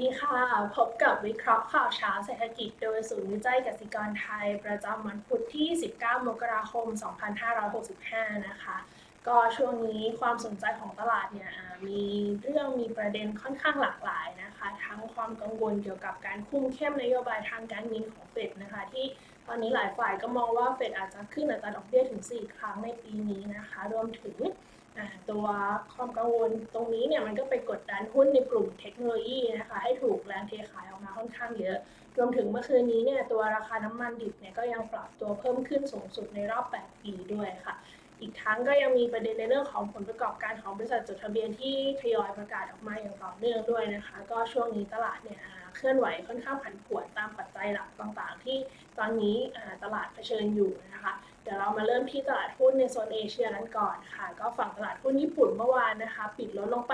ดีค่ะ พบกับวิเคราะห์ข่าวเช้าเศรษฐกิจโดยศูนย์วิจัยกสิกรไทย ประจำวันพุธที่ 19 มกราคม 2565 นะคะ ก็ช่วงนี้ความสนใจของตลาดเนี่ยมีเรื่องมีประเด็นค่อนข้างหลากหลายนะคะ ทั้งความกังวลเกี่ยวกับการคุมเข้มนโยบายทางการเงินของเฟดนะคะ ที่ตอนนี้หลายฝ่ายก็มองว่าเฟดอาจจะขึ้นอัตราดอกเบี้ยถึง 4 ครั้งในปีนี้นะคะ รวมถึง ตัวความกังวลตรงนี้เนี่ยมันก็ไปกดดันหุ้นในกลุ่มเทคโนโลยีนะคะให้ถูกแรงเทขายออกมาค่อนข้างเยอะ รวมถึงเมื่อคืนนี้เนี่ยตัวราคาน้ำมันดิบเนี่ยก็ยังปรับตัวเพิ่มขึ้นสูงสุดในรอบ 8 ปีด้วยค่ะ อีกทั้งก็ยังมีประเด็นในเรื่องของผลประกอบการของบริษัทจดทะเบียนที่ทยอยประกาศออกมาอย่างต่อเนื่องด้วยนะคะ ก็ช่วงนี้ตลาดเนี่ยเคลื่อนไหวค่อนข้างผันผวนตามปัจจัยหลักต่างๆ ที่ตอนนี้ตลาดเผชิญอยู่นะคะ เดี๋ยวเรามาเริ่มที่ตลาดหุ้นในโซนเอเชียกันก่อนค่ะ ก็ฝั่งตลาดหุ้นญี่ปุ่นเมื่อวานนะคะ ปิดลดลงไป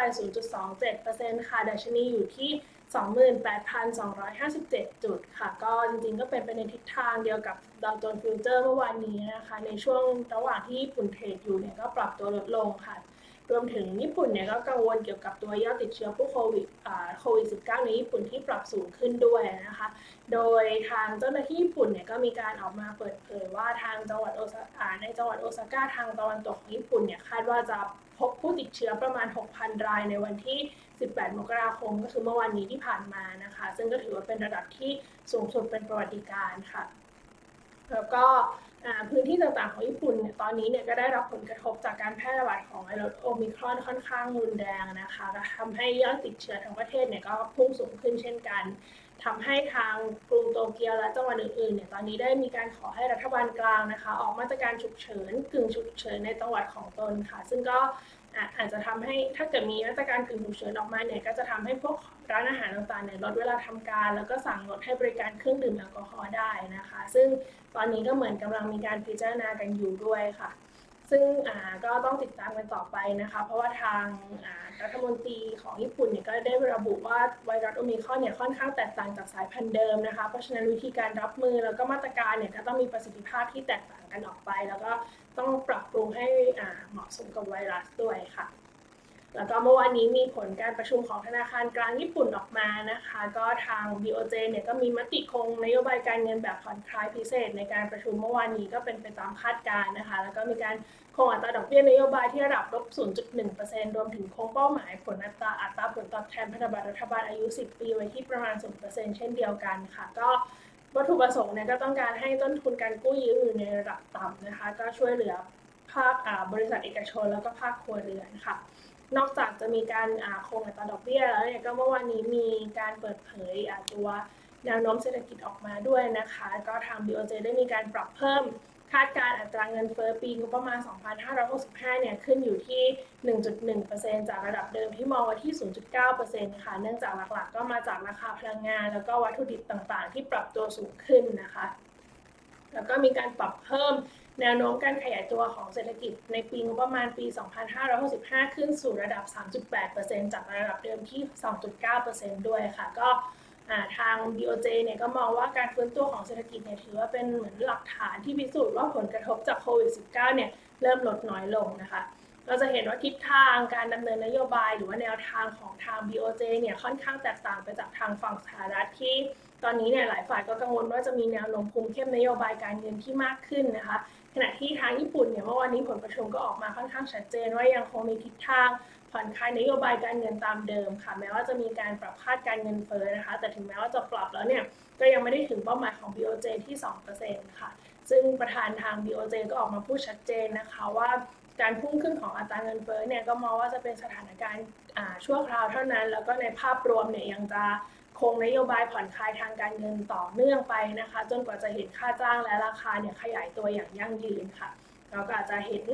0.27%ค่ะดัชนีอยู่ที่28,257 จุดค่ะ ก็จริงๆ ก็เป็นไปในทิศทางเดียวกับดาวโจนส์ฟิวเจอร์เมื่อวานนี้นะคะ ในช่วงระหว่างที่ญี่ปุ่นเทรดอยู่เนี่ยก็ปรับตัวลดลงค่ะ รวมถึงญี่ปุ่นเนี่ยก็กังวลเกี่ยวกับตัวยอดติดเชื้อผู้โควิดโควิด -19 ในญี่ปุ่นที่ปรับสูงขึ้นด้วยนะคะ โดยทางเจ้าหน้าที่ญี่ปุ่นเนี่ยก็มีการออกมาเปิดเผยว่าทางจังหวัดโอซาก้าในจังหวัดโอซาก้าทางตะวันตกของญี่ปุ่นเนี่ยคาดว่าจะพบผู้ติดเชื้อประมาณ 6,000 รายในวันที่ 18 มกราคมก็คือเมื่อวันนี้ที่ผ่านมานะคะ ซึ่งก็ถือว่าเป็นระดับที่สูงสุดเป็นประวัติการค่ะ แล้วก็ พื้นที่ต่างๆของญี่ปุ่นเนี่ยตอนนี้เนี่ยก็ได้รับผลกระทบจากการแพร่ระบาดของไวรัสโอมิครอนค่อนข้างรุนแรงนะคะทำให้ยอดติดเชื้อทั้งประเทศเนี่ยก็พุ่งสูงขึ้นเช่นกันทำให้ทางกรุงโตเกียวและจังหวัดอื่นๆเนี่ยตอนนี้ได้มีการขอให้รัฐบาลกลางนะคะ ออกมาตรการฉุกเฉินกึ่งฉุกเฉินในจังหวัดของตนค่ะ ซึ่งก็อาจจะทำให้ถ้าเกิดมีมาตรการกึ่งฉุกเฉินออกมาเนี่ยก็จะทำให้พวก ร้านอาหารต่างๆเนี่ยลดเวลาทำการ แล้วก็สั่งลดให้บริการเครื่องดื่มแอลกอฮอล์ได้นะคะ ซึ่งตอนนี้ก็เหมือนกำลังมีการพิจารณากันอยู่ด้วยค่ะ ซึ่งก็ต้องติดตามกันต่อไปนะคะ เพราะว่าทางรัฐมนตรีของญี่ปุ่นเนี่ยก็ได้ระบุว่าไวรัสโอมิครอนเนี่ยค่อนข้างแตกต่างจากสายพันธุ์เดิมนะคะ เพราะฉะนั้นวิธีการรับมือแล้วก็มาตรการเนี่ยก็ต้องมีประสิทธิภาพที่แตกต่างกันออกไป แล้วก็ต้องปรับปรุงให้เหมาะสมกับไวรัสด้วยค่ะ แล้วก็เมื่อวานนี้มีผลการประชุมของธนาคารกลางญี่ปุ่นออกมานะคะ ก็ทาง BOJ เนี่ยก็มีมติคงนโยบายการเงินแบบผ่อนคลายพิเศษ ในการประชุมเมื่อวานนี้ก็เป็นไปตามคาดการณ์นะคะ แล้วก็มีการคงอัตราดอกเบี้ยนโยบายที่ระดับลบ 0.1%รวมถึงคงเป้าหมายผลอัตราอัตราผลตอบแทนพันธบัตรรัฐบาลอายุ 10 ปีไว้ที่ประมาณ 0%เช่นเดียวกันค่ะ ก็วัตถุประสงค์เนี่ยก็ต้องการให้ต้นทุนการกู้ยืมอยู่ในระดับต่ำนะคะ ก็ช่วยเหลือภาคบริษัทเอกชนแล้วก็ภาคครัวเรือนค่ะ นอกจากจะมีการคงอัตราดอกเบี้ยแล้วเนี่ยก็เมื่อวานนี้มีการเปิดเผยตัวแนวโน้มเศรษฐกิจออกมาด้วยนะคะ ก็ทาง BOJ ได้มีการปรับเพิ่มคาดการอัตราเงินเฟ้อปีงบประมาณ 2565 เนี่ยขึ้นอยู่ที่ 1.1%จากระดับเดิมที่มองไว้ที่ 0.9%ค่ะเนื่องจากหลักๆ ก็มาจากราคาพลังงาน แล้วก็วัตถุดิบต่างๆ ที่ปรับตัวสูงขึ้นนะคะ แล้วก็มีการปรับเพิ่ม แนวโน้มการขยายตัวของเศรษฐกิจในปีงบประมาณปี 2565 ขึ้นสู่ระดับ 3.8%จากระดับเดิมที่ 2.9%ด้วยค่ะ ก็ทาง BOJ เนี่ยก็มองว่าการฟื้นตัวของเศรษฐกิจเนี่ยถือว่าเป็นเหมือนหลักฐานที่พิสูจน์ว่าผลกระทบจากโควิด -19 เนี่ยเริ่มลดน้อยลงนะคะ เราจะเห็นว่าทิศทางการดำเนินนโยบายหรือว่าแนวทางของทาง BOJ เนี่ยค่อนข้างแตกต่างไปจากทางฝั่งสหรัฐที่ตอนนี้เนี่ยหลายฝ่ายก็กังวลว่าจะมีแนวโน้มคุมเข้มนโยบายการเงินที่มากขึ้นนะคะ ขณะที่ทางญี่ปุ่นเนี่ยเมื่อวานนี้ผลประชุมก็ออกมาค่อนข้างชัดเจนว่ายังคงมีทิศทางผ่อนคลายนโยบายการเงินตามเดิมค่ะ แม้ว่าจะมีการปรับคาดการเงินเฟ้อนะคะ แต่ถึงแม้ว่าจะปรับแล้วเนี่ยก็ยังไม่ได้ถึงเป้าหมายของ BOJ ที่ 2%ค่ะ ซึ่งประธานทาง BOJ ก็ออกมาพูดชัดเจนนะคะว่าการพุ่งขึ้นของอัตราเงินเฟ้อเนี่ยก็มองว่าจะเป็นสถานการณ์ชั่วคราวเท่านั้น แล้วก็ในภาพรวมเนี่ยยังจะ คงนโยบายผ่อนคลายทางการเงินต่อเนื่องไปนะคะ จนกว่าจะเห็นค่าจ้างและราคาเนี่ยขยายตัวอย่างยั่งยืนค่ะ เราก็อาจจะเห็น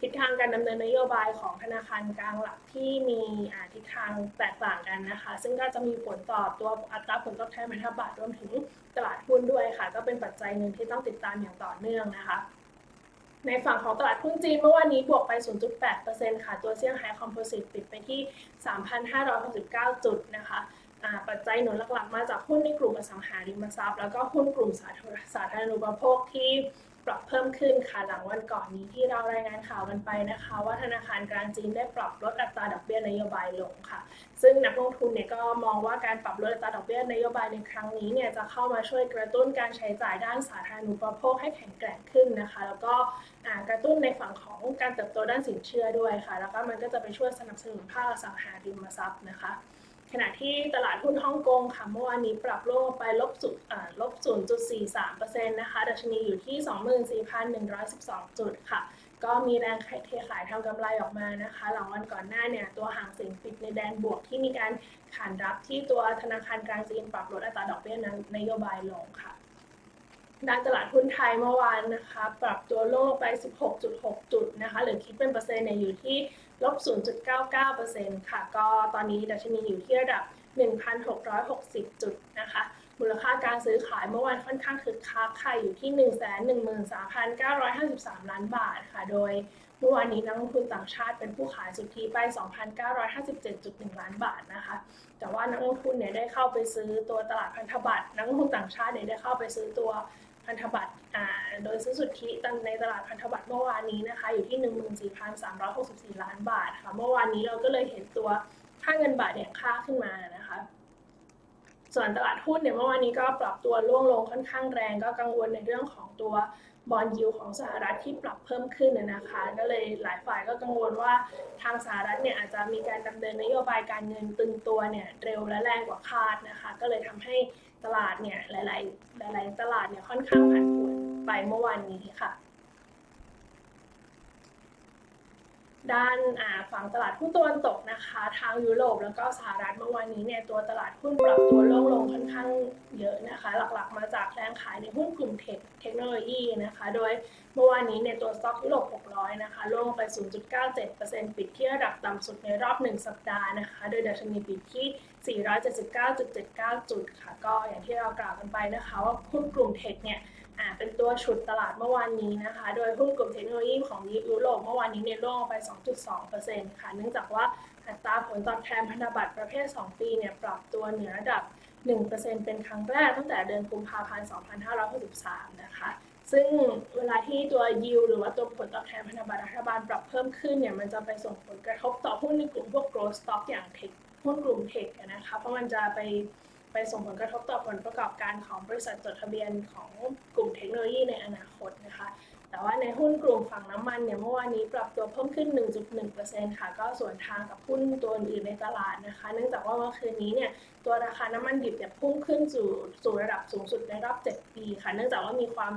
ทิศทางการดำเนินนโยบายของธนาคารกลางหลักที่มีทิศทางแตกต่างกันนะคะ ซึ่งก็จะมีผลต่อตัวอัตราผลตอบแทนพันธบัตรรวมถึงตลาดหุ้นด้วยค่ะ ก็เป็นปัจจัยหนึ่งที่ต้องติดตามอย่างต่อเนื่องนะคะ ในฝั่งของตลาดหุ้นจีนเมื่อวานนี้บวกไป 0.8%ค่ะ ตัวเซี่ยงไฮ้คอมโพสิตปิดไปที่ 3,569 จุดนะคะ ปัจจัยหนุนหลักๆ มาจากหุ้นในกลุ่มอสังหาริมทรัพย์ แล้วก็หุ้นกลุ่มสาธารณูปโภคที่ปรับเพิ่มขึ้นค่ะหลังวันก่อนนี้ที่เรารายงานข่าวกันไปนะคะ ว่าธนาคารกลางจีนได้ปรับลดอัตราดอกเบี้ยนโยบายลงค่ะ ซึ่งนักลงทุนเนี่ยก็มองว่าการปรับลดอัตราดอกเบี้ยนโยบายในครั้งนี้เนี่ยจะเข้ามาช่วยกระตุ้นการใช้จ่ายด้านสาธารณูปโภคให้แข็งแกร่งขึ้นนะคะ แล้วก็กระตุ้นในฝั่งของการเติบโตด้านสินเชื่อด้วยค่ะ แล้วก็มันก็จะไปช่วยสนับสนุนภาคอสังหาริมทรัพย์นะคะ ขณะที่ตลาดหุ้นฮ่องกงค่ะเมื่อวานนี้ปรับลงไปลบสุดอ่าลบ 0.43%นะคะดัชนีอยู่ที่ 24,112 จุดค่ะ ก็มีแรงเทขายทำกำไรออกมานะคะ หลังวันก่อนหน้าเนี่ย ตัวห่างเสียงปิดในแดนบวกที่มีการขานรับที่ตัวธนาคารกลางจีนปรับลดอัตราดอกเบี้ยนโยบายลงค่ะ ด้านตลาดหุ้นไทยเมื่อวานนะคะ ปรับตัวลงไป 16.6 จุดนะคะ หรือคิดเป็นเปอร์เซ็นต์เนี่ยอยู่ที่ลบ 0.99%ค่ะ ก็ตอนนี้ดัชนีอยู่ที่ระดับ 1,660 จุดนะคะ มูลค่าการซื้อขายเมื่อวานค่อนข้างคึกคักค่ะอยู่ที่ 113,953 ล้านบาทค่ะ โดยเมื่อวานนี้นักลงทุนต่างชาติเป็นผู้ขายสุทธิไป 2,957.1 ล้านบาทนะคะ แต่ว่านักลงทุนเนี่ยได้เข้าไปซื้อตัวตลาดพันธบัตร นักลงทุนต่างชาติเนี่ยได้เข้าไปซื้อตัว พันธบัตรโดยซื้อสุทธิในตลาดพันธบัตรเมื่อวานนี้นะคะอยู่ที่ 14,364 ล้านบาทค่ะเมื่อวานนี้เราก็เลยเห็นตัวค่าเงินบาทเนี่ยค่าขึ้นมานะคะ ส่วนตลาดหุ้นเนี่ยเมื่อวานนี้ก็ปรับตัวร่วงลงค่อนข้างแรง ก็กังวลในเรื่องของตัวบอลยูของสหรัฐที่ปรับเพิ่มขึ้นนะคะ ก็เลยหลายฝ่ายก็กังวลว่าทางสหรัฐเนี่ยอาจจะมีการดำเนินนโยบายการเงินตึงตัวเนี่ยเร็วและแรงกว่าคาดนะคะ ก็เลยทำให้ ตลาดเนี่ยหลาย ๆ หลาย ๆ ตลาดเนี่ยค่อนข้างผันผวนไปเมื่อวานนี้ค่ะ ด้านฝั่งตลาดหุ้นตะวันตกนะคะ ทางยุโรปแล้วก็สหรัฐเมื่อวานนี้เนี่ยตัวตลาดหุ้นปรับตัวลงลงค่อนข้างเยอะนะคะ หลักๆ มาจากแรงขายในหุ้นกลุ่มเทคเทคโนโลยีนะคะ โดยเมื่อวานนี้เนี่ยตัวสต็อกยุโรป 600 นะคะลงไป 0.97%ปิดที่ระดับต่ำสุดในรอบ 1 สัปดาห์นะคะ โดยดัชนีปิดที่ 479.79 จุดค่ะ ก็อย่างที่เรากล่าวกันไปนะคะว่าหุ้นกลุ่มเทคเนี่ย เป็นตัวฉุดตลาดเมื่อวานนี้นะคะ โดยหุ้นกลุ่มเทคโนโลยีของยุโรปเมื่อวานนี้เนี่ยร่วงไป 2.2%ค่ะ เนื่องจากว่าอัตราผลตอบแทนพันธบัตรประเภท 2 ปีเนี่ยปรับตัวเหนือระดับ 1%เป็นครั้งแรกตั้งแต่เดือนกุมภาพันธ์ 2563 นะคะ ซึ่งเวลาที่ตัวยิวหรือว่าตัวผลตอบแทนพันธบัตรรัฐบาลปรับเพิ่มขึ้นเนี่ยมันจะไปส่งผลกระทบต่อหุ้นในกลุ่มพวก growth stock อย่างเทคหุ้นกลุ่มเทคนะคะ เพราะมันจะไป ไปส่งผลกระทบต่อผลประกอบการของบริษัทจดทะเบียนของกลุ่มเทคโนโลยีในอนาคตนะคะ แต่ว่าในหุ้นกลุ่มฝั่งน้ำมันเนี่ยเมื่อวานนี้ปรับตัวเพิ่มขึ้น 1.1%ค่ะ ก็ส่วนทางกับหุ้นตัวอื่นในตลาดนะคะ เนื่องจากว่าเมื่อคืนนี้เนี่ยตัวราคาน้ำมันดิบเนี่ยพุ่งขึ้นสู่สู่ระดับสูงสุดในรอบ 7 ปีค่ะ เนื่องจากว่ามีความ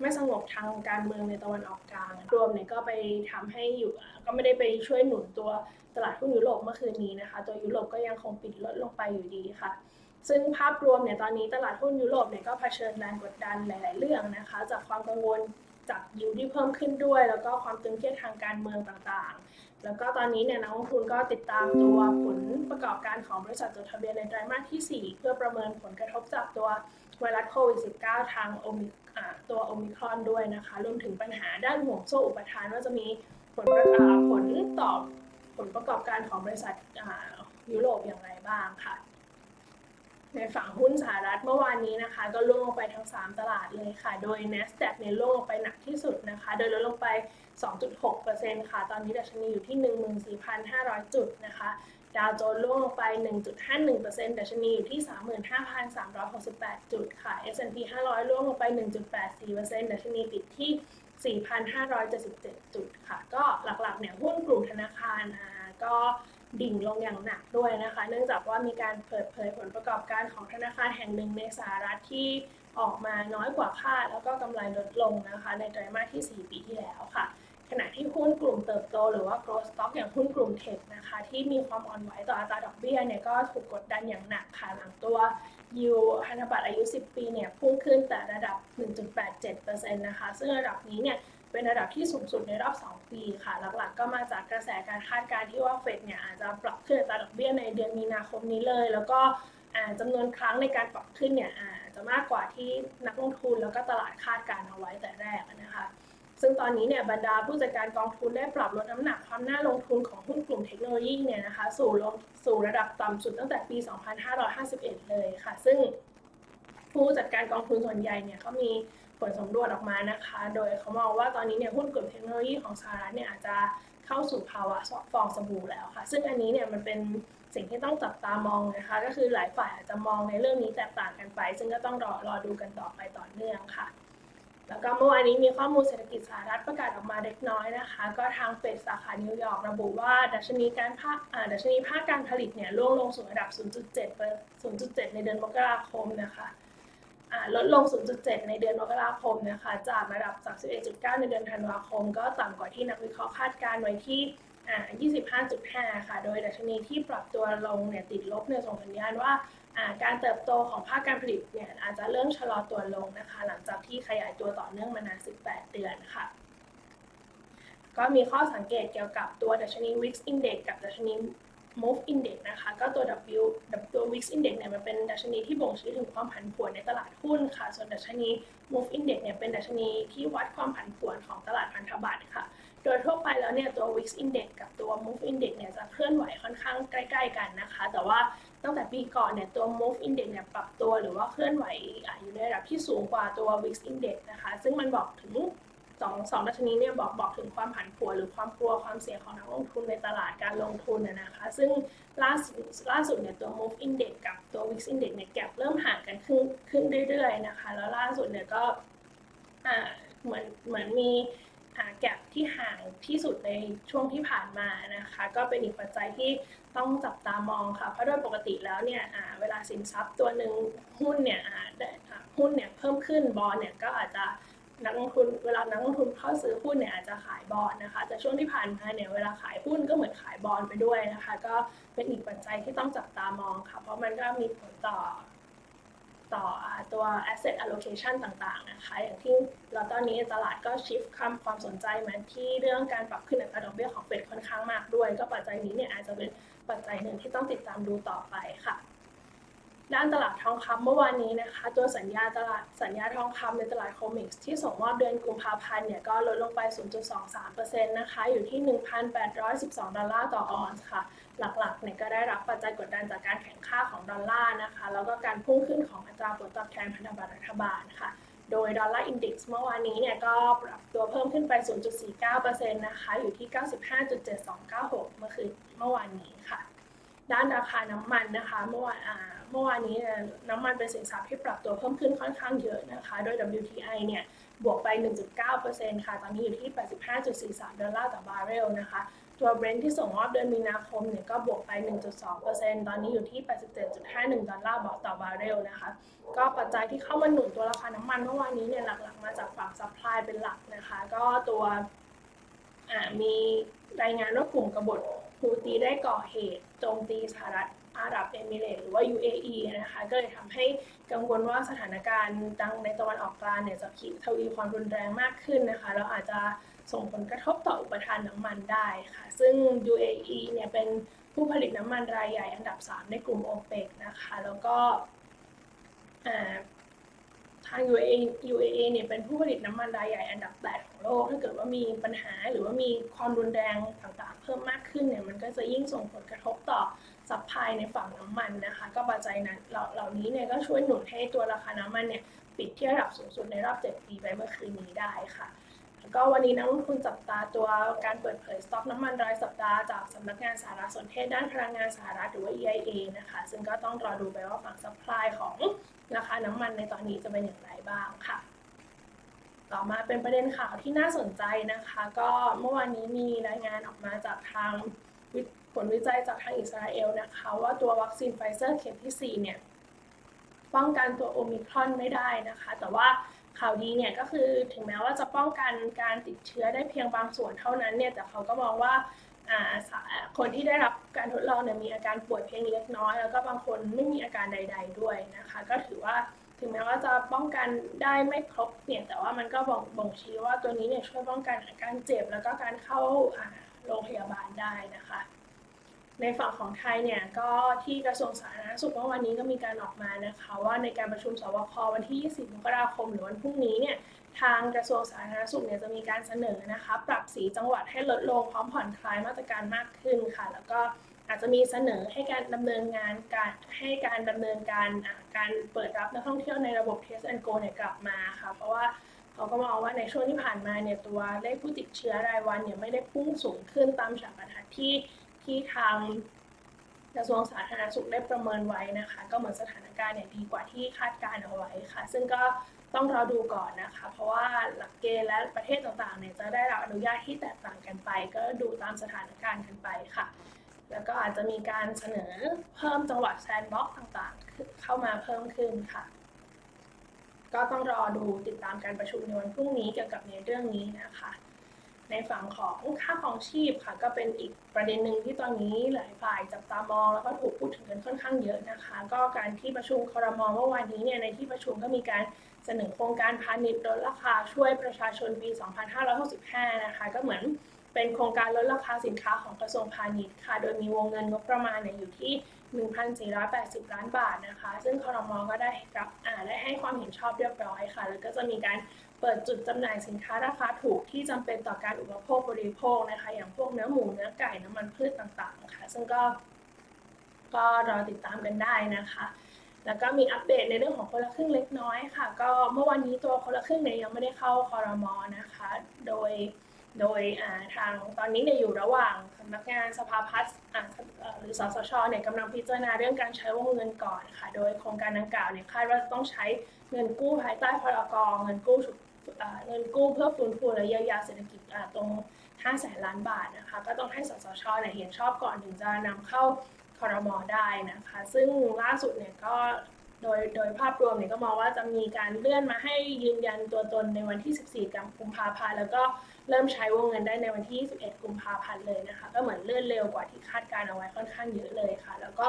ไม่สงบทางการเมืองในตะวันออกกลาง รวมเนี่ยก็ไปทำให้อยู่ก็ไม่ได้ไปช่วยหนุนตัวตลาดหุ้นยุโรปเมื่อคืนนี้นะคะ ตัวยุโรปก็ยังคงปิดลดลงไปอยู่ดีค่ะ ซึ่งภาพรวมเนี่ยตอนนี้ตลาดหุ้นยุโรปเนี่ยก็เผชิญแรงกดดันหลาย ๆ เรื่องนะคะ จากความกังวลจากยิวที่เพิ่มขึ้นด้วย แล้วก็ความตึงเครียดทางการเมืองต่างๆ แล้วก็ตอนนี้เนี่ยนักลงทุนก็ติดตามตัวผลประกอบการของบริษัทจดทะเบียนในไตรมาสที่ 4 เพื่อประเมินผลกระทบจากตัวไวรัสโควิด -19 ทางโอมิตัวโอมิครอนด้วยนะคะ รวมถึงปัญหาด้านห่วงโซ่อุปทานว่าจะมีผลผลตอบผลประกอบการของบริษัทยุโรปอย่างไรบ้างค่ะ ในฝั่งหุ้นสหรัฐเมื่อวานนี้นะคะ ก็ล่วงลงไปทั้ง 3 ตลาดเลยค่ะ โดย NASDAQ เนี่ยล่วงลงไปหนักที่สุดนะคะ โดยลดลงไป 2.6%ค่ะ ตอนนี้ดัชนีอยู่ที่ 14,500 จุดนะคะดาวโจนส์ล่วงลงไป 1.51%ดัชนีอยู่ที่ 35,368 จุดค่ะ S&P 500 ล่วงลงไป 1.84%ดัชนีปิดที่ 4,577 จุดค่ะ ก็หลักๆเนี่ยหุ้นกลุ่มธนาคารอ่าก็ ดิ่งลงอย่างหนักด้วยนะคะ เนื่องจากว่ามีการเปิดเผยผลประกอบการของธนาคารแห่งหนึ่งในสหรัฐที่ออกมาน้อยกว่าคาดแล้วก็กำไรลดลงนะคะ ในไตรมาสที่ 4 ปีที่แล้วค่ะ ขณะที่หุ้นกลุ่มเติบโตหรือว่า growth stock อย่างหุ้นกลุ่มเทคนะคะ ที่มีความอ่อนไหวต่ออัตราดอกเบี้ยเนี่ยก็ถูกกดดันอย่างหนักค่ะหลังตัวยูพันธบัตรอายุ 10 ปีเนี่ยพุ่งขึ้นแต่ระดับ 1.87%นะคะ ซึ่งระดับนี้เนี่ย เป็นระดับที่สูงสุดในรอบ 2 ปีค่ะ หลักๆ ก็มาจากกระแสการคาดการณ์ที่ว่าเฟดเนี่ยอาจจะปรับขึ้นอัตราดอกเบี้ยในเดือนมีนาคมนี้เลย แล้วก็จำนวนครั้งในการปรับขึ้นเนี่ยอาจจะมากกว่าที่นักลงทุนแล้วก็ตลาดคาดการณ์เอาไว้แต่แรกนะคะซึ่งตอนนี้เนี่ยบรรดาผู้จัดการกองทุนได้ปรับลดน้ำหนักความน่าลงทุนของหุ้นกลุ่มเทคโนโลยีเนี่ยนะคะสู่ลงสู่ระดับต่ำสุดตั้งแต่ปี 2551 เลยค่ะ ซึ่งผู้จัดการกองทุนส่วนใหญ่เนี่ยเขามี ผลสำรวจออกมานะคะ โดยเขามองว่าตอนนี้เนี่ยหุ้นกลุ่มเทคโนโลยีของสหรัฐเนี่ยอาจจะเข้าสู่ภาวะฟองสบู่แล้วค่ะ ซึ่งอันนี้เนี่ยมันเป็นสิ่งที่ต้องจับตามองนะคะ ก็คือหลายฝ่ายอาจจะมองในเรื่องนี้แตกต่างกันไป ซึ่งก็ต้องรอรอดูกันต่อไปต่อเนื่องค่ะ แล้วก็เมื่อวานนี้มีข้อมูลเศรษฐกิจสหรัฐประกาศออกมาเล็กน้อยนะคะ ก็ทางเฟดสาขานิวยอร์กระบุว่าดัชนีการภาคดัชนีภาคการผลิตเนี่ยร่วงลงสู่ระดับ 0.7 0.7 ในเดือนมกราคมนะคะ ลดลง 0.7 ในเดือนมกราคมนะคะจากระดับ 31.9 ในเดือนธันวาคม ก็ต่ำกว่าที่นักวิเคราะห์คาดการไว้ที่ 25.5 ค่ะ โดยดัชนีที่ปรับตัวลงเนี่ยติดลบเนี่ยส่งสัญญาณว่าการเติบโตของภาคการผลิตเนี่ยอาจจะเริ่มชะลอตัวลงนะคะ หลังจากที่ขยายตัวต่อเนื่องมานาน 18 เดือนค่ะ ก็มีข้อสังเกตเกี่ยวกับตัวดัชนี Wix Index กับดัชนี Move Index นะคะ ก็ตัว W ตัว Wix Index เนี่ยมันเป็นดัชนีที่บ่งชี้ถึงความผันผวนในตลาดหุ้นค่ะ ส่วนดัชนี Move Index เนี่ยเป็นดัชนีที่วัดความผันผวนของตลาดพันธบัตรค่ะ โดยทั่วไปแล้วเนี่ยตัว Wix Index กับตัว Move Index เนี่ยจะเคลื่อนไหวค่อนข้างใกล้ๆกันนะคะ แต่ว่าตั้งแต่ปีก่อนเนี่ยตัว Move Index เนี่ยปรับตัวหรือว่าเคลื่อนไหวอยู่ในระดับที่สูงกว่าตัว Wix Index นะคะ ซึ่งมันบอกถึง สองสองดัชนีเนี่ยบอกบอกถึงความผันผวนหรือความกลัวความเสี่ยงของนักลงทุนในตลาดการลงทุนนะคะ ซึ่งล่าสุดล่าสุดเนี่ยตัว Move Index กับตัว Wix Index เนี่ยแกลบเริ่มห่างกันขึ้นขึ้นเรื่อยๆนะคะ แล้วล่าสุดเนี่ยก็เหมือนเหมือนมีแกลบที่ห่างที่สุดในช่วงที่ผ่านมานะคะ ก็เป็นอีกปัจจัยที่ต้องจับตามองค่ะ เพราะโดยปกติแล้วเนี่ยเวลาสินทรัพย์ตัวหนึ่งหุ้นเนี่ยหุ้นเนี่ยเพิ่มขึ้นบอลเนี่ยก็อาจจะ นักลงทุนเวลานักลงทุนเข้าซื้อหุ้นเนี่ยอาจจะขายบอลนะคะแต่ช่วงที่ผ่านมาเนี่ยเวลาขายหุ้นก็เหมือนขายบอลไปด้วยนะคะ ก็เป็นอีกปัจจัยที่ต้องจับตามองค่ะ เพราะมันก็มีผลต่อต่อตัว asset allocation ต่างๆนะคะ อย่างที่เราตอนนี้ตลาดก็ชิฟคำความสนใจมาที่เรื่องการปรับขึ้นอัตราดอกเบี้ยของเฟดค่อนข้างมากด้วย ก็ปัจจัยนี้เนี่ยอาจจะเป็นปัจจัยหนึ่งที่ต้องติดตามดูต่อไปค่ะ ด้านตลาดทองคำเมื่อวานนี้นะคะ ตัวสัญญาตลาดสัญญาทองคำในตลาดโคมิกส์ที่ส่งมอบเดือนกุมภาพันธ์เนี่ยก็ลดลงไป 0.23%นะคะอยู่ที่ 1,812 ดอลลาร์ต่อออนซ์ค่ะ หลักๆเนี่ยก็ได้รับปัจจัยกดดันจากการแข่งข้าของดอลลาร์นะคะ แล้วก็การพุ่งขึ้นของอัตราผลตอบแทนพันธบัตรรัฐบาลค่ะโดยดอลลาร์อินดิ x เมื่อวานนี้เนี่ยก็ปรับตัวเพิ่มขึ้นไป 0.49%นะคะ อยู่ที่ 95.7296 เมื่อคืนเมื่อวานนี้ค่ะ ด้านราคาน้ำมันนะคะ เมื่อวานเมื่อวานนี้น้ำมันเป็นสินทรัพย์ที่ปรับตัวเพิ่มขึ้นค่อนข้างเยอะนะคะ โดย WTI เนี่ยบวกไป 1.9%ค่ะ ตอนนี้อยู่ที่ 85.43 ดอลลาร์ต่อบาร์เรลนะคะ ตัว Brent ที่ส่งมอบเดือนมีนาคมเนี่ยก็บวกไป 1.2%ตอนนี้อยู่ที่ 87.51 ดอลลาร์ต่อบาร์เรลนะคะ ก็ปัจจัยที่เข้ามาหนุนตัวราคาน้ำมันเมื่อวานนี้เนี่ยหลักๆ มาจากฝั่งซัพพลายเป็นหลักนะคะ ก็ตัวมีรายงานว่ากลุ่มกบฏ ฮูตีได้ก่อเหตุโจมตีสหรัฐอาหรับเอมิเรตหรือว่า UAE นะคะก็เลยทำให้กังวลว่าสถานการณ์ดังในตะวันออกกลางเนี่ยจะขีดทวีความรุนแรงมากขึ้นนะคะแล้วอาจจะส่งผลกระทบต่ออุปทานน้ำมันได้ค่ะ ซึ่ง UAE เนี่ยเป็นผู้ผลิตน้ำมันรายใหญ่อันดับ 3 ในกลุ่ม OPEC นะคะ แล้วก็ ทาง UAE UAE เนี่ยเป็นผู้ผลิตน้ำมันรายใหญ่อันดับ 8 ของโลก ถ้าเกิดว่ามีปัญหาหรือว่ามีความรุนแรงต่างๆ เพิ่มมากขึ้นเนี่ยมันก็จะยิ่งส่งผลกระทบต่อซัพพลายในฝั่งน้ำมันนะคะ ก็ปัจจัยนั้นเหล่านี้เนี่ยก็ช่วยหนุนให้ตัวราคาน้ำมันเนี่ยปิดที่ระดับสูงสุดในรอบ 7 ปีไปเมื่อคืนนี้ได้ค่ะแล้วก็วันนี้นักลงทุนจับตาตัวการเปิดเผยสต็อกน้ำมันรายสัปดาห์จากสำนักงานสารสนเทศด้านพลังงานสหรัฐหรือว่า EIA นะคะ ซึ่งก็ต้องรอดูไปว่าฝั่งซัพพลายของ ราคาน้ำมันในตอนนี้จะเป็นอย่างไรบ้างค่ะ ต่อมาเป็นประเด็นข่าวที่น่าสนใจนะคะ ก็เมื่อวานนี้มีรายงานออกมาจากทางผลวิจัยจากทางอิสราเอลนะคะ ว่าตัววัคซีนไฟเซอร์เข็มที่ 4 เนี่ยป้องกันตัวโอมิครอนไม่ได้นะคะ แต่ว่าข่าวดีเนี่ยก็คือถึงแม้ว่าจะป้องกันการติดเชื้อได้เพียงบางส่วนเท่านั้นเนี่ยแต่เขาก็มองว่า คนที่ได้รับการทดลองเนี่ยมีอาการป่วยเพียงเล็กน้อย แล้วก็บางคนไม่มีอาการใด ๆ ด้วยนะคะ ก็ถือว่าถึงแม้ว่าจะป้องกันได้ไม่ครบเนี่ยแต่ว่ามันก็บ่งบ่งชี้ว่าตัวนี้เนี่ยช่วยป้องกันอาการเจ็บ แล้วก็การเข้าโรงพยาบาลได้นะคะ ในฝั่งของไทยเนี่ยก็ที่กระทรวงสาธารณสุขเมื่อวันนี้ก็มีการออกมานะคะ ว่าในการประชุมสบควันที่ 20 มกราคมหรือวันพรุ่งนี้เนี่ย ทางกระทรวงสาธารณสุขเนี่ยจะมีการเสนอนะคะปรับสีจังหวัดให้ลดลงพร้อมผ่อนคลายมาตรการมากขึ้นค่ะ แล้วก็อาจจะมีเสนอให้การดำเนินงานการให้การดำเนินการการเปิดรับนักท่องเที่ยวในระบบ Test and Go เนี่ยกลับมาค่ะเพราะว่าเขาก็มองว่าในช่วงที่ผ่านมาเนี่ยตัวเลขผู้ติดเชื้อรายวันเนี่ยไม่ได้พุ่งสูงขึ้นตามฉากบรรทัดที่ที่ทางกระทรวงสาธารณสุขได้ประเมินไว้นะคะ ก็เหมือนสถานการณ์เนี่ยดีกว่าที่คาดการเอาไว้ค่ะ ซึ่งก็ ต้องรอดูก่อนนะคะ เพราะว่าหลักเกณฑ์และประเทศต่างๆเนี่ยจะได้รับอนุญาตที่แตกต่างกันไป ก็ดูตามสถานการณ์กันไปค่ะ แล้วก็อาจจะมีการเสนอเพิ่มจังหวัดแซนด์บ็อกต่างๆ เข้ามาเพิ่มขึ้นค่ะ ก็ต้องรอดูติดตามการประชุมในวันพรุ่งนี้เกี่ยวกับในเรื่องนี้นะคะ ในฝั่งของค่าของชีพค่ะ ก็เป็นอีกประเด็นหนึ่งที่ตอนนี้หลายฝ่ายจับตามองแล้วก็ถูกพูดถึงกันค่อนข้างเยอะนะคะ ก็การที่ประชุมครมเมื่อวานนี้เนี่ยในที่ประชุมก็มีการ เสนอโครงการพาณิชย์ลดราคาช่วยประชาชนปี 2565 นะคะ ก็เหมือนเป็นโครงการลดราคาสินค้าของกระทรวงพาณิชย์ค่ะ โดยมีวงเงินงบประมาณเนี่ยอยู่ที่ 1,480 ล้านบาทนะคะ ซึ่งครมก็ได้รับอ่าได้ให้ความเห็นชอบเรียบร้อยค่ะ แล้วก็จะมีการเปิดจุดจำหน่ายสินค้าราคาถูกที่จำเป็นต่อการอุปโภคบริโภคนะคะ อย่างพวกเนื้อหมูเนื้อไก่น้ำมันพืชต่างๆค่ะ ซึ่งก็ก็รอติดตามกันได้นะคะ แล้วก็มีอัปเดตในเรื่องของคนละครึ่งเล็กน้อยค่ะ ก็เมื่อวันนี้ตัวคนละครึ่งเนี่ยยังไม่ได้เข้าคอรมอนะคะ โดยโดยทางตอนนี้เนี่ยอยู่ระหว่างสำนักงานสภาพัฒน์หรือสสชเนี่ยกำลังพิจารณาเรื่องการใช้วงเงินก่อนค่ะ โดยโครงการดังกล่าวเนี่ยคาดว่าจะต้องใช้เงินกู้ภายใต้พรกเงินกู้เงินกู้เพื่อฟื้นฟูและเยียวยาเศรษฐกิจตรง5แสนล้านบาทนะคะ ก็ต้องให้สสชเนี่ยเห็นชอบก่อนถึงจะนำเข้า คอรมอได้นะคะ ซึ่งล่าสุดเนี่ยก็โดยโดยภาพรวมเนี่ยก็มองว่าจะมีการเลื่อนมาให้ยืนยันตัวตนในวันที่ 14 กุมภาพันธ์แล้วก็เริ่มใช้วงเงินได้ในวันที่ 21 กุมภาพันธ์เลยนะคะ ก็เหมือนเลื่อนเร็วกว่าที่คาดการเอาไว้ค่อนข้างเยอะเลยค่ะ แล้วก็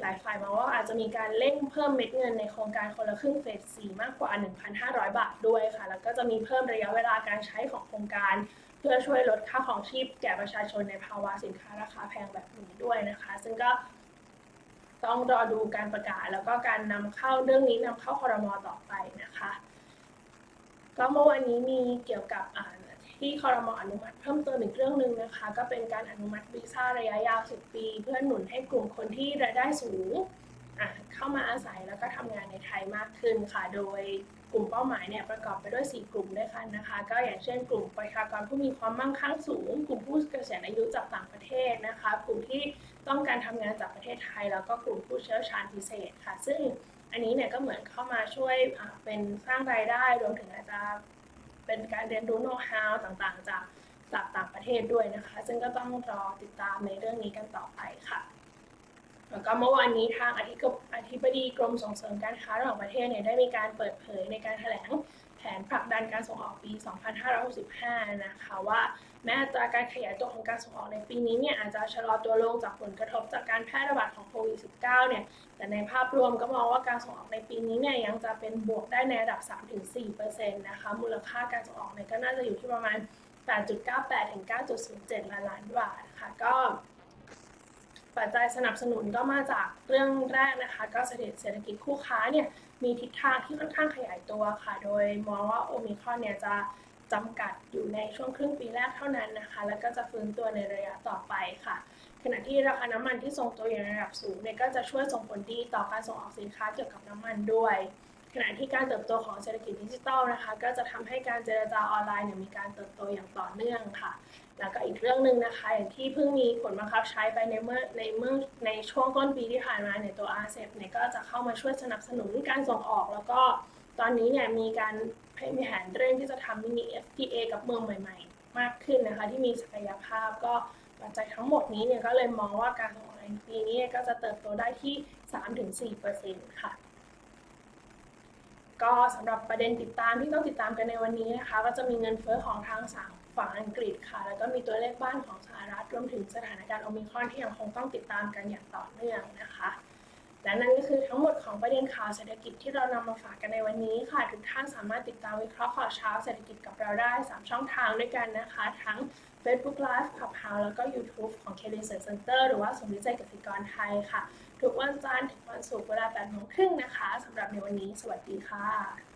หลายฝ่ายมองว่าอาจจะมีการเร่งเพิ่มเม็ดเงินในโครงการคนละครึ่งเฟส 4 มากกว่า 1,500 บาทด้วยค่ะ แล้วก็จะมีเพิ่มระยะเวลาการใช้ของโครงการ เพื่อช่วยลดค่าของชีพแก่ประชาชนในภาวะสินค้าราคาแพงแบบนี้ด้วยนะคะ ซึ่งก็ต้องรอดูการประกาศแล้วก็การนำเข้าเรื่องนี้นำเข้าคอรมอต่อไปนะคะ ก็เมื่อวันนี้มีเกี่ยวกับที่คอรมออนุมัติเพิ่มเติมอีกเรื่องหนึ่งนะคะ ก็เป็นการอนุมัติวีซ่าระยะยาว 10 ปี เพื่อหนุนให้กลุ่มคนที่รายได้สูง เข้ามาอาศัยแล้วก็ทำงานในไทยมากขึ้นค่ะ โดยกลุ่มเป้าหมายเนี่ยประกอบไปด้วย 4 กลุ่มด้วยกันนะคะ ก็อย่างเช่น กลุ่มประชากรผู้มีความมั่งคั่งสูง กลุ่มผู้เกษียณอายุจากต่างประเทศนะคะ กลุ่มที่ต้องการทำงานจากประเทศไทย แล้วก็กลุ่มผู้เชี่ยวชาญพิเศษค่ะ ซึ่งอันนี้เนี่ยก็เหมือนเข้ามาช่วยเป็นสร้างรายได้รวมถึงอาจจะเป็นการเรียนรู้โน้ตฮาวต่างๆ จากจากต่างประเทศด้วยนะคะ ซึ่งก็ต้องรอติดตามในเรื่องนี้กันต่อไปค่ะ แล้วก็เมื่อวานนี้ทางอธิอธิบดีกรมส่งเสริมการค้าระหว่างประเทศเนี่ยได้มีการเปิดเผยในการแถลงแผนผลักดันการส่งออกปี 2565 นะคะว่าแม้อัตราการขยายตัวของการส่งออกในปีนี้เนี่ยอาจจะชะลอตัวลงจากผลกระทบจากการแพร่ระบาดของโควิด -19 เนี่ย แต่ในภาพรวมก็มองว่าการส่งออกในปีนี้เนี่ยยังจะเป็นบวกได้ในระดับ 3-4%นะคะ มูลค่าการส่งออกเนี่ยก็น่าจะอยู่ที่ประมาณ 8.98 ถึง 9.07 ล้านล้านบาทค่ะ ก็ ปัจจัยสนับสนุนก็มาจากเรื่องแรกนะคะก็เศรษฐกิจคู่ค้าเนี่ยมีทิศทางที่ค่อนข้างขยายตัวค่ะ โดยมองว่าโอมิครอนเนี่ยจะจำกัดอยู่ในช่วงครึ่งปีแรกเท่านั้นนะคะ แล้วก็จะฟื้นตัวในระยะต่อไปค่ะ ขณะที่ราคาน้ำมันที่ทรงตัวอยู่ในระดับสูงเนี่ยก็จะช่วยส่งผลดีต่อการส่งออกสินค้าเกี่ยวกับน้ำมันด้วย ขณะที่การเติบโตของเศรษฐกิจดิจิทัลนะคะ ก็จะทำให้การเจรจาออนไลน์เนี่ยมีการเติบโตอย่างต่อเนื่องค่ะ แล้วก็อีกเรื่องหนึ่งนะคะ อย่างที่เพิ่งมีผลบังคับใช้ไปในเมื่อในเมื่อในช่วงต้นปีที่ผ่านมาเนี่ยตัว RCEP เนี่ยก็จะเข้ามาช่วยสนับสนุนการส่งออก แล้วก็ตอนนี้เนี่ยมีการมีแผนเร่งที่จะทำมินิ FTA กับเมืองใหม่ ๆ มากขึ้นนะคะ ที่มีศักยภาพก็ปัจจัยทั้งหมดนี้เนี่ยก็เลยมองว่าการส่งออกในปีนี้ก็จะเติบโตได้ที่ 3-4%ค่ะก็สำหรับประเด็นติดตามที่ต้องติดตามกันในวันนี้นะคะ ก็จะมีเงินเฟ้อของทางสาง ฝั่งอังกฤษค่ะ แล้วก็มีตัวเลขบ้านของสหรัฐรวมถึงสถานการณ์โอมิครอนที่ยังคงต้องติดตามกันอย่างต่อเนื่องนะคะและนั่นก็คือทั้งหมดของประเด็นข่าวเศรษฐกิจที่เรานำมาฝากกันในวันนี้ค่ะ ทุกท่านสามารถติดตามวิเคราะห์ข่าวเช้าเศรษฐกิจกับเราได้ 3 ช่องทางด้วยกันนะคะ ทั้ง Facebook Live ขับเฮาแล้วก็ YouTube ของ k ค Research Center หรือว่าสมวิจัยกสิกรไทยค่ะ ทุกวันจันทร์ถึงวันศุกร์เวลา8โมงครึ่งนะคะสำหรับในวันนี้ สวัสดีค่ะ